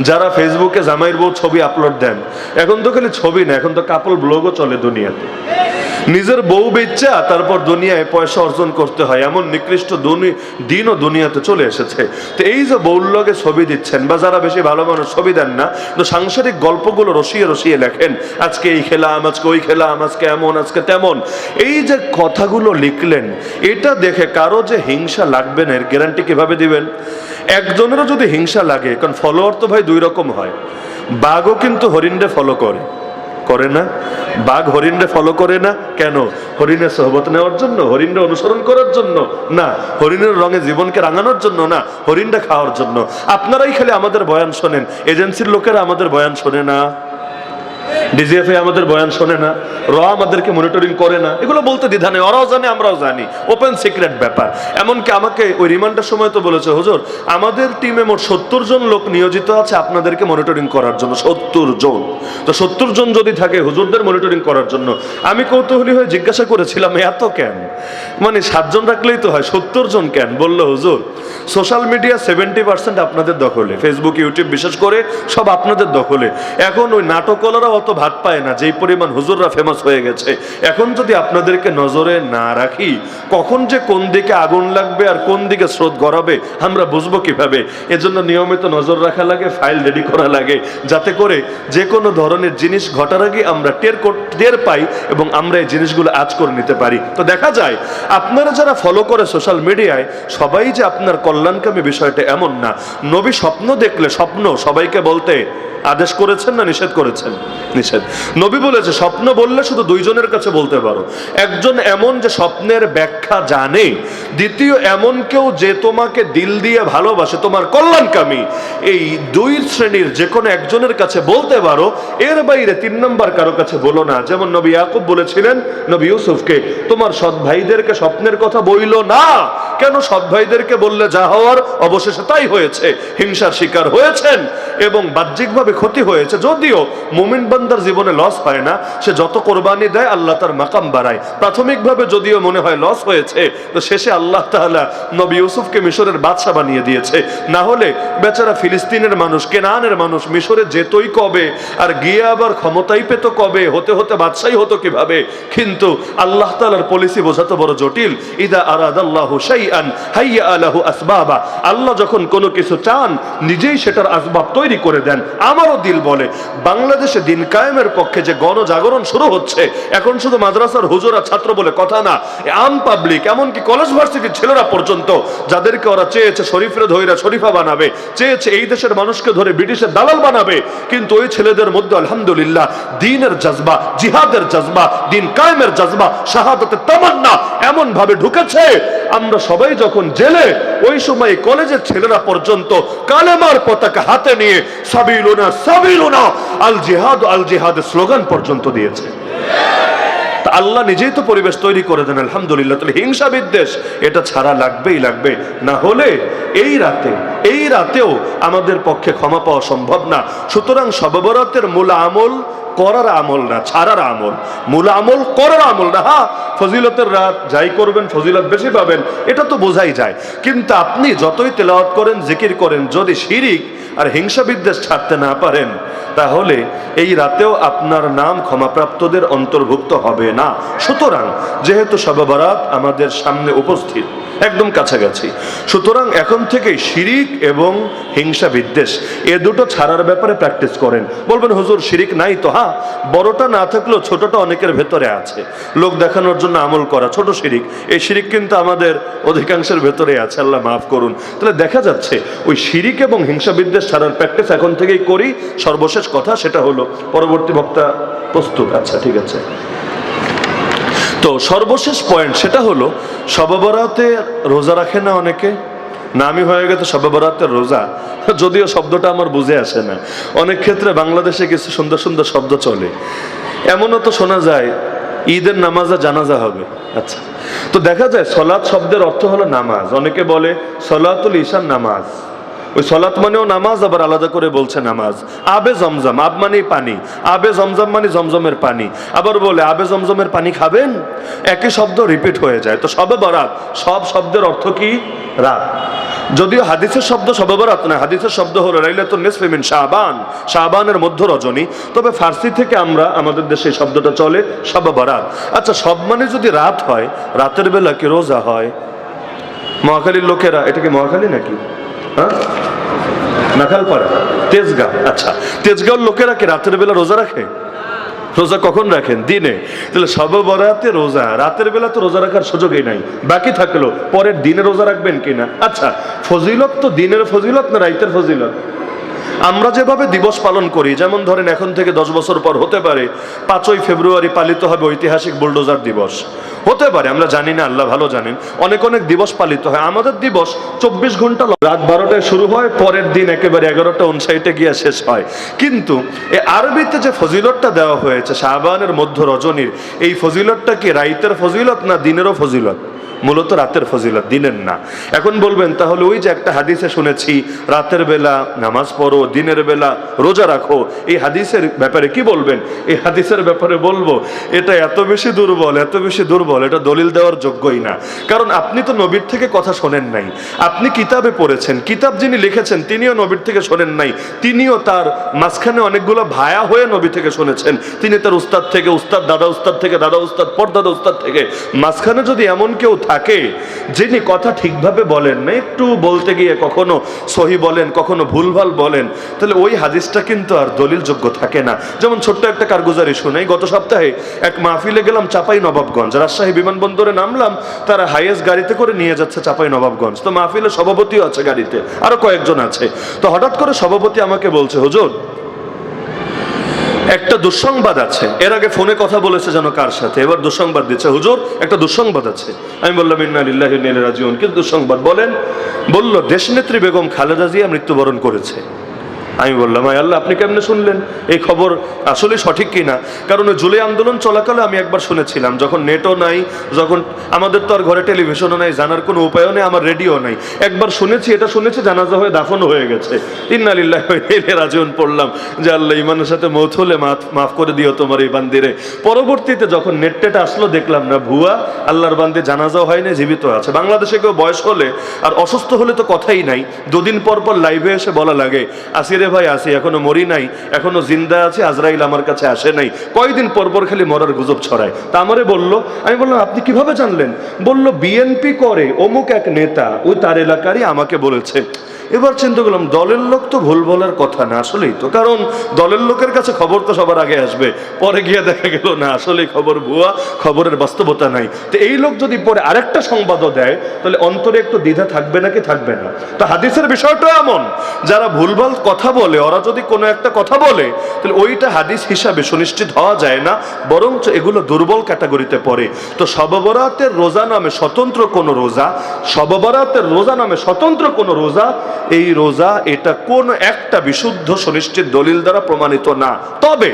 যারা ফেসবুকে জামাইয়ের বউ ছবি আপলোড দেন। এখন তো খালি ছবি না, এখন তো কাপল ব্লগও চলে দুনিয়াতে। নিজের বউ বেচ্চা তারপর দুনিয়ায় পয়সা অর্জন করতে হয়, এমন নিকৃষ্ট দুনি- দিনও দুনিয়াতে চলে এসেছে। তো এই যে লগে ছবি দিচ্ছেন, বা যারা বেশি ভালো মানুষ ছবি দেন না, তো সাংসারিক গল্পগুলো রসিয়ে রসিয়ে লেখেন, আজকে এই খেলাম, আজকে ওই খেলাম, আজকে এমন, আজকে তেমন। এই যে কথাগুলো লিখলেন, এটা দেখে কারও যে হিংসা লাগবে না, এর গ্যারান্টি কীভাবে দিবেন? একজনেরও যদি হিংসা লাগে, কারণ ফলোয়ার তো ভাই দুই রকম হয়। বাঘও কিন্তু হরিণরে ফলো করে। করে না? বাঘ হরিণরে ফলো করে না? কেন? হরিণের সহবত নেওয়ার জন্য, হরিণরে অনুসরণ করার জন্য। না, হরিণের রঙে জীবনকে রাঙানোর জন্য না, হরিণটা খাওয়ার জন্য। আপনারাই খালি আমাদের বয়ান শোনেন, এজেন্সির লোকেরা আমাদের বয়ান শোনে না। ডিজিএফআই আমাদের বয়ান শোনে না, র আমাদেরকে মনিটরিং করে না, এগুলো বলতে দ্বিধা নেই, ওরাও জানে, আমরাও জানি ওপেন সিক্রেট ব্যাপার। এমনকি আমাকে ওই রিমান্ডের সময় তো বলেছে, হুজুর, আমাদের টিমে মোট সত্তর জন লোক নিয়োজিত আছে, আপনাদেরকে মনিটরিং করার জন্য, সত্তর জন। তো সত্তর জন যদি থাকে, হুজুরদের মনিটরিং করার জন্য, আমি কৌতূহলী হয়ে জিজ্ঞাসা করেছিলাম, এত কেন? মানে সাতজন রাখলেই তো হয়, সত্তর জন কেন? বলল, হুজুর সোশ্যাল মিডিয়া সেভেন্টি পার্সেন্ট আপনাদের দখলে ফেসবুক ইউটিউব বিশেষ করে সব আপনাদের দখলে। এখন ওই নাটকলারা অত ভাত পায় না, যেই পরিমাণ হুজুররা ফেমাস হয়ে গেছে। এখন যদি আপনাদেরকে নজরে না রাখি, কখন যে কোন দিকে আগুন লাগবে আর কোন দিকে স্রোত গড়াবে, আমরা বুঝব কীভাবে। এজন্য নিয়মিত নজর রাখা লাগে ফাইল রেডি করা লাগে, যাতে করে যে কোনো ধরনের জিনিস ঘটার আগে আমরা টের টের পাই এবং আমরা এই জিনিসগুলো আজ করে নিতে পারি। তো দেখা যায়, আপনারা যারা ফলো করে সোশ্যাল মিডিয়ায় সবাই যে আপনার কল্যাণকামী বিষয়টা এমন না। নবী স্বপ্ন দেখলে স্বপ্ন সবাইকে বলতে, আদেশ করেছেন না নিষেধ করেছেন? নিষেধ। নবী বলেছে, স্বপ্ন বললে শুধু দুইজনের কাছে বলতে পারো। একজন এমন যে স্বপ্নের ব্যাখ্যা জানে, দ্বিতীয় এমন কেউ যে তোমাকে দিল দিয়ে ভালোবাসে, তোমার কল্যাণকামী। এই দুই শ্রেণির যে কোনো একজনের কাছে বলতে পারো, এর বাইরে তিন নম্বর কারও কাছে বলো না। যেমন নবী ইয়াকুব বলেছিলেন, নবী ইউসুফকে, তোমার সৎ ভাইদেরকে স্বপ্নের কথা বইলো না। কেন সৎ ভাইদেরকে বললে যা হওয়ার, অবশেষে তাই হয়েছে, হিংসার শিকার হয়েছেন এবং বাহ্যিকভাবে ক্ষতি হয়েছে। যদিও মুমিন বান্দার জীবনে লস হয় না, সে যত কোরবানি দেয়, আল্লাহ তার মাকাম বাড়ায়। প্রাথমিকভাবে যদিও মনে হয় লস হয়েছে, তো শেষে আল্লাহ তাআলা নবী ইউসুফকে মিশরের বাদশা বানিয়ে দিয়েছে। না হলে বেচারা ফিলিস্তিনের মানুষ, কেনানের মানুষ, মিশরে যেতই কবে, আর গিয়ে আবার ক্ষমতাই পেত কবে, হতে হতে বাদশাই হতো কীভাবে? কিন্তু আল্লাহ তাআলার পলিসি বোঝাতো বড় জটিল। ইদা আরাদাল্লাহু শাইআন, হাইয়া আলাহু আসবাবা। আল্লাহ যখন কোনো কিছু চান, নিজেই সেটার আসবাব তৈরি করে দেন। আমারও দিল বলে, বাংলাদেশে দিন কায়েমের পক্ষে যে গণজাগরণ শুরু হচ্ছে, এখন শুধু মাদ্রাসার হুজুরা ছাত্র বলে কথা না আম পাবলিক এমনকি কলেজ ভার্সিটির ছেলেরা পর্যন্ত, যাদেরকে ওরা চেয়েছে শরীফরে ধৈরা শরীফা বানাবে, চেয়েছে এই দেশের মানুষকে ধরে ব্রিটিশের দালাল বানাবে, কিন্তু ওই ছেলেদের মধ্যে আলহামদুলিল্লাহ দিনের জজবা, জিহাদের জজবা, দিন কায়েমের জজবা, শাহাদতের তামান্না এমন ভাবে ঢুকেছে আমরা সবাই যখন জেলে, ওই সময় কলেজের ছেলেরা পর্যন্ত কালেমার পতাকা হাতে নিয়ে, সাবিলুনা সাবিলুনা আল জিহাদ আল জিহাদের স্লোগান পর্যন্ত দিয়েছে। আল্লাহ নিজেই তো পরিবেশ তৈরি করে দেন, আলহামদুলিল্লাহ। তাহলে হিংসা বিদ্বেষ, এটা ছাড়া লাগবেই লাগবে। না হলে এই রাতে, এই রাতেও আমাদের পক্ষে ক্ষমা পাওয়া সম্ভব না। সুতরাং সববরাতের মূল আমল করার আমল না, ছাড়ার আমল। মূল আমল করার আমল না হ্যাঁ ফজিলতের রাত যাই করবেন, ফজিলত বেশি পাবেন, এটা তো বোঝাই যায়। কিন্তু আপনি যতই তেলাওয়াত করেন, জিকির করেন, যদি শিরিক আর হিংসা বিদ্বেষ ছাড়তে না পারেন, তাহলে এই রাতেও আপনার নাম ক্ষমাপ্রাপ্তদের অন্তর্ভুক্ত হবে না। সুতরাং যেহেতু সবাবারাত আমাদের সামনে উপস্থিত একদম কাছাকাছি। সুতরাং এখন থেকে শিরিক এবং হিংসা বিদ্বেষ, এ দুটো ছাড়ার ব্যাপারে প্র্যাকটিস করেন। বলবেন, হুজুর, শিরিক নাই তো হ্যাঁ? বড়টা না থাকলেও ছোটটা অনেকের ভেতরে আছে। লোক দেখানোর জন্য আমল করা, ছোট শিরিক। এই শিরিক কিন্তু আমাদের অধিকাংশের ভেতরে আছে, আল্লাহ মাফ করুন। তাহলে দেখা যাচ্ছে, ওই শিরিক এবং হিংসা বিদ্বেষ ছাড়ার প্র্যাকটিস এখন থেকেই করি। সর্বশেষ কথা সেটা হলো, পরবর্তী বক্তা প্রস্তুত। আচ্ছা ঠিক আছে। তো সর্বশেষ পয়েন্ট সেটা হলো সবাবরাতে রোজা রাখে না অনেকে? নামই হয়ে গেছে সবাবরাতের রোজা। যদিও শব্দটা আমার বুঝে আসে না। অনেক ক্ষেত্রে বাংলাদেশে কিছু সুন্দর সুন্দর শব্দ চলে। এমনও তো শোনা যায়, ঈদের নামাজা জানাজা হবে। আচ্ছা। তো দেখা যায়, সলাৎ শব্দের অর্থ হলো নামাজ। অনেকে বলে সলাতুল ঈশান নামাজ। ওই সলাত মানেও নামাজ, আবার আলাদা করে বলছে নামাজ। আবে জমজম, আব মানে পানি। আবে জমজম মানে জমজমের পানি। আবার বলে, আবে জমজমের পানি খাবেন? একই শব্দ রিপিট হয়ে যায়। তো সবে বরাত, সব শব্দের অর্থ কি? রাত। যদিও হাদিসের শব্দ সবাবরাত না হাদিসের শব্দ হলো লাইলাতুন নিসফি মিন শাবান। শাবানের মধ্য রজনী। তবে ফার্সি থেকে আমরা আমাদের দেশে শব্দটা চলে সবাবরাত আচ্ছা সব মানে যদি রাত হয়, রাতের বেলা কি রোজা হয়? মহাখালীর লোকেরা, এটা কি মহাখালী নাকি? হ্যাঁ? নাখালপাড়া তেজগাঁ আচ্ছা তেজগাঁওর লোকেরা কি রাতের বেলা রোজা রাখে? রোজা কখন রাখেন? দিনে। তাহলে সব রোজা, রাতের বেলা তো রোজা রাখার সুযোগই নাই। বাকি থাকল, পরের দিনে রোজা রাখবেন কিনা? আচ্ছা ফজিলত তো দিনের ফজিলত না রাইতের ফজিলত? আমরা যেভাবে দিবস পালন করি, যেমন ধরেন এখন থেকে দশ বছর পর হতে পারে, পাঁচই ফেব্রুয়ারি পালিত হবে ঐতিহাসিক বুলডোজার দিবস। হতে পারে, আমরা জানি না, আল্লাহ ভালো জানেন। অনেক অনেক দিবস পালিত হয়। আমাদের দিবস চব্বিশ ঘণ্টা রাত বারোটায় শুরু হয়, পরের দিন একেবারে এগারোটা উনসাইটে গিয়ে শেষ হয়। কিন্তু এ আরবিতে যে ফজিলতটা দেওয়া হয়েছে শাহবানের মধ্য রজনীর, এই ফজিলতটা কি রাইতের ফজিলত না দিনেরও ফজিলত? মূলত রাতের ফজিলত, দিনের না। এখন বলবেন, তাহলে ওই যে একটা হাদিসে শুনেছি, রাতের বেলা নামাজ পড়ো, দিনের বেলা রোজা রাখো, এই হাদিসের ব্যাপারে কি বলবেন? এই হাদিসের ব্যাপারে বলব, এটা এত বেশি দুর্বল, এত বেশি দুর্বল, এটা দলিল দেওয়ার যোগ্যই না। কারণ আপনি তো নবীর থেকে কথা শোনেন নাই। আপনি কিতাবে পড়েছেন, কিতাব যিনি লিখেছেন, তিনিও নবীর থেকে শোনেন নাই। তিনিও তার মাঝখানে অনেকগুলো ভায়া হয়ে নবী থেকে শুনেছেন। তিনি তার উস্তাদ থেকে, উস্তাদ দাদা উস্তাদ থেকে, দাদা উস্তাদ, পরদাদা উস্তাদ থেকে। মাঝখানে যদি এমন কেউ থাকে, যিনি কথা ঠিকভাবে বলেন না, একটু বলতে গিয়ে কখনো সহি বলেন, কখনো ভুলভাল বলেন, তাহলে ওই হাদিসটা কিন্তু আর দলিল যোগ্য থাকে না। যেমন ছোট্ট একটা কারগুজারি শুনাই, গত সপ্তাহে এক মাহফিলে গেলাম চাপাই নবাবগঞ্জ, রাজশাহী বিমানবন্দরে নামলাম, তারা হাইয়েস্ট গাড়িতে করে নিয়ে যাচ্ছে চাপাই নবাবগঞ্জ। তো মাহফিলে সভাপতিও আছে গাড়িতে, আরও কয়েকজন আছে। তো হঠাৎ করে সভাপতি আমাকে বলছে, হুজুর একটা দুঃসংবাদ আছে। এর আগে ফোনে কথা বলেছে যেন কার সাথে? এবার দুঃসংবাদ দিচ্ছে, হুজুর, একটা দুঃসংবাদ আছে। আমি বললাম, ইন্না লিল্লাহি ওয়া ইন্না ইলাইহি রাজিউন। কিন্তু দুঃসংবাদ বলেন, বলল, দেশনেত্রী বেগম খালেদা জিয়া মৃত্যুবরণ করেছে। আমি বললাম, আয় আল্লাহ, আপনি কেমনে শুনলেন? এই খবর আসলে সঠিক কিনা? কারণ জুলাই আন্দোলন চলাকালে আমি একবার শুনেছিলাম, যখন নেটও নাই, যখন আমাদের তো আর ঘরে টেলিভিশনও নাই, জানার কোনো উপায়ও নেই, আমার রেডিও নাই। একবার শুনেছি, এটা শুনেছি, জানাজা হয়ে দাফনও হয়ে গেছে। ইন্নালিল্লাহ রাজন পড়লাম, যে আল্লাহ ইমানের সাথে মৌত হলে মাফ করে দিও তোমার এই বান্দিরে। পরবর্তীতে যখন নেট টেটা আসলো, দেখলাম, না, ভুয়া, আল্লাহর বান্দি জানাজাও হয় না জীবিত আছে। বাংলাদেশে কেউ বয়স হলে আর অসুস্থ হলে তো কথাই নাই, দুদিন পর পর লাইভে এসে বলা লাগে, আসিরে ভাই আসি এখনও মরি নাই, এখনও জিন্দা আছে, আজরাইল আমার কাছে আসে নাই। কয়দিন পর পর খালি মরার গুজব ছড়ায়। তা আমারে বলল, আমি বললাম, আপনি কীভাবে জানলেন? বলল, বিএনপি করে অমুক এক নেতা ওই তার এলাকারই আমাকে বলেছে। এবার চিন্তা করলাম, দলের লোক তো ভুল বলার কথা না, আসলেই তো। কারণ দলের লোকের কাছে খবর তো সবার আগে আসবে। পরে গিয়ে দেখা গেল, না আসলে খবর ভুয়া, খবরের বাস্তবতা নাই। তো এই লোক যদি পরে আরেকটা সংবাদও দেয়, তাহলে অন্তরে একটু দ্বিধা থাকবে নাকি থাকবে না? তো হাদিসের বিষয়টা এমন, যারা ভুলভাল কথা বলে, ওরা যদি কোনো একটা কথা বলে, তাহলে ওইটা হাদিস হিসাবে সুনিশ্চিত হওয়া যায় না, বরঞ্চ এগুলো দুর্বল ক্যাটাগরিতে পড়ে। তো সববরাতের রোজা নামে স্বতন্ত্র কোনো রোজা, সববরাতের রোজা নামে স্বতন্ত্র কোনো রোজা এই রোজা এটা কোন একটা বিশুদ্ধ সুনিশ্চিত দলিল দ্বারা প্রমাণিত না। তবে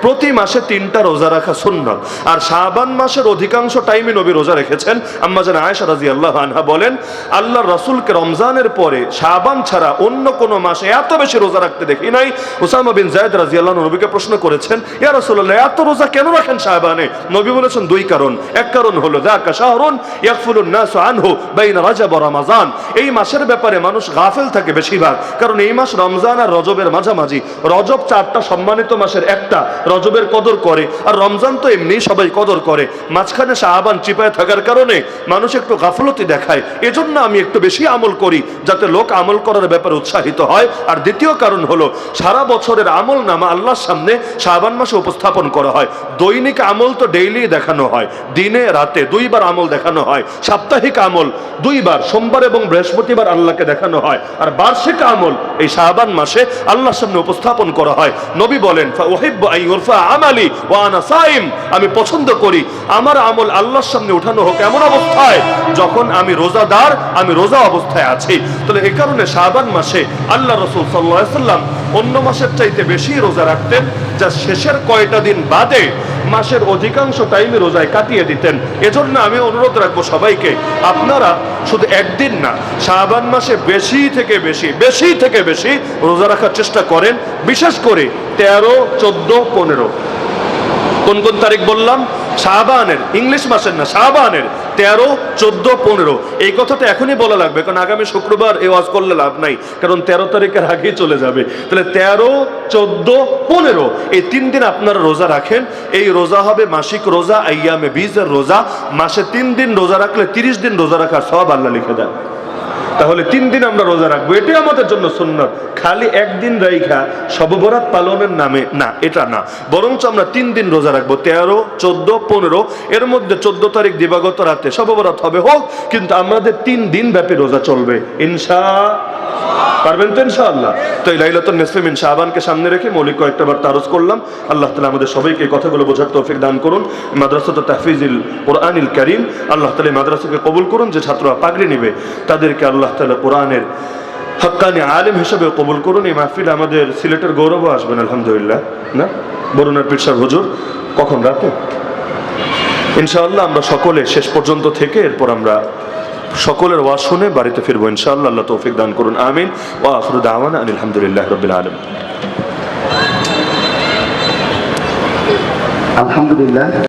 প্রতি মাসে তিনটা রোজা রাখা সুন্নত। আর শাবান মাসের অধিকাংশ টাইমে নবী রোজা রেখেছেন। আম্মা জান আয়েশা রাদিয়াল্লাহু আনহা বলেন, আল্লাহর রাসূলকে রমজানের পরে শাবান ছাড়া অন্য কোন মাসে এত বেশি রোজা রাখতে দেখি নাই। উসামা বিন যায়েদ রাদিয়াল্লাহু আনহু নবীকে প্রশ্ন করেছেন, ইয়া রাসূলুল্লাহ, এত রোজা কেন রাখেন শাবানে? নবী বলেছেন, দুই কারণ। এক কারণ হলো, যাকা শাহরুন ইয়াগফুলুন নাসু আনহু বাইনা রাজাব ওয়া রমাজান। এই মাসের ব্যাপারে মানুষ গাফেল থাকে বেশিরভাগ। কারণ এই মাস রমজান আর রজবের মাঝামাঝি। রজব চারটা সম্মানিত মাসের একটা। রজবের কদর করে। আর রমজান তো এমনি সবাই কদর করে। মাঝখানে শাহবান চিপায় থাকার কারণে মানুষ একটু গাফলতি দেখায়। এজন্য আমি একটু বেশি আমল করি, যাতে লোক আমল করার ব্যাপারে উৎসাহিত হয়। আর দ্বিতীয় কারণ হলো, সারা বছরের আমল নামা আল্লাহর সামনে শাহবান মাসে উপস্থাপন করা হয়। দৈনিক আমল তো ডেইলি দেখানো হয়। দিনে, রাতে দুইবার আমল দেখানো হয়। সাপ্তাহিক আমল দুইবার, সোমবার এবং বৃহস্পতিবার আল্লাহকে দেখানো হয়। আর বার্ষিক আমল এই শাহবান মাসে আল্লাহর সামনে উপস্থাপন করা হয়। নবী বলেন, "ফাউহিব্বু আন ইউরফা আমালি সাইম। আমি পছন্দ করি। আমার আমল আল্লাহর সামনে উঠানো হোক এমন অবস্থায় যখন আমি রোজাদার, আমি রোজা অবস্থায় আছি। তাহলে এ কারণে শাহবান মাসে আল্লাহ রসুল সাল্লাহ সাল্লাম অন্য মাসের চাইতে বেশি রোজা রাখতেন। যা শেষের কয়টা দিন বাদে মাসের অধিকাংশ টাইমে রোজায় কাটিয়ে দিতেন। এজন্য আমি অনুরোধ রাখব সবাইকে, আপনারা শুধু একদিন না শাহবান মাসে বেশি থেকে বেশি বেশি থেকে বেশি রোজা রাখার চেষ্টা করেন, বিশেষ করে তেরো, চোদ্দ, পনেরো। কোন কোন তারিখ বললাম? শাহবানের ইংলিশ মাসের না শাহবানের তেরো, চোদ্দ, পনেরো। এই কথাটা এখনই বলা লাগবে, কারণ আগামী শুক্রবার এ ওয়াজ করলে লাভ নাই, কারণ তেরো তারিখের আগেই চলে যাবে। তাহলে তেরো, চোদ্দ, পনেরো, এই তিন দিন আপনারা রোজা রাখেন। এই রোজা হবে মাসিক রোজা, আইয়ামে বীজের রোজা। মাসে তিন দিন রোজা রাখলে তিরিশ দিন রোজা রাখার সব আল্লাহ লিখে দেন। তাহলে তিন দিন আমরা রোজা রাখব। এটাই আমাদের জন্য সুন্নত। খালি একদিন রাইখা সববরাত পালনের নামে না, এটা না। বরঞ্চ আমরা তিন দিন রোজা রাখব, তেরো, চোদ্দ, পনেরো, এর মধ্যে চোদ্দ তারিখ দিবাগত রাতে সববরাত হবে হোক, কিন্তু আমাদের তিন দিন ব্যাপী রোজা চলবে। ইনশা পারবেন তো ইনশাআল্লাহ? তো এই লাইলাতুল নিসফে মিন শাবানকে সামনে রেখে মৌলিক কয়েকটা বার তারজ করলাম। আল্লাহ তালা আমাদের সবাইকে এই কথাগুলো বোঝার তৌফিক দান করুন। মাদ্রাসাত তাহফিজিল কোরআনিল করিম, আল্লাহ তালা মাদ্রাসাকে কবুল করুন, যে ছাত্ররা পাগড়ি নেবে, তাদেরকে আল্লাহ তালা কোরআনের হক্কানি আলেম হিসেবে কবুল করুন। এই মাহফিল আমাদের সিলেটের গৌরবও আসবেন, আলহামদুলিল্লাহ। না? বরুণার পিরসার হুজুর, কখন রাতে? ইনশাআল্লাহ আমরা সকলে শেষ পর্যন্ত থেকে এরপর আমরা সকলের ওয়াজ শুনে বাড়িতে ফিরবো, ইনশাআল্লাহ, আল্লাহ তৌফিক দান করুন, আমিন। ও আখরু দাওয়ানা আলহামদুলিল্লাহ রবিল আলামিন। আলহামদুলিল্লাহ।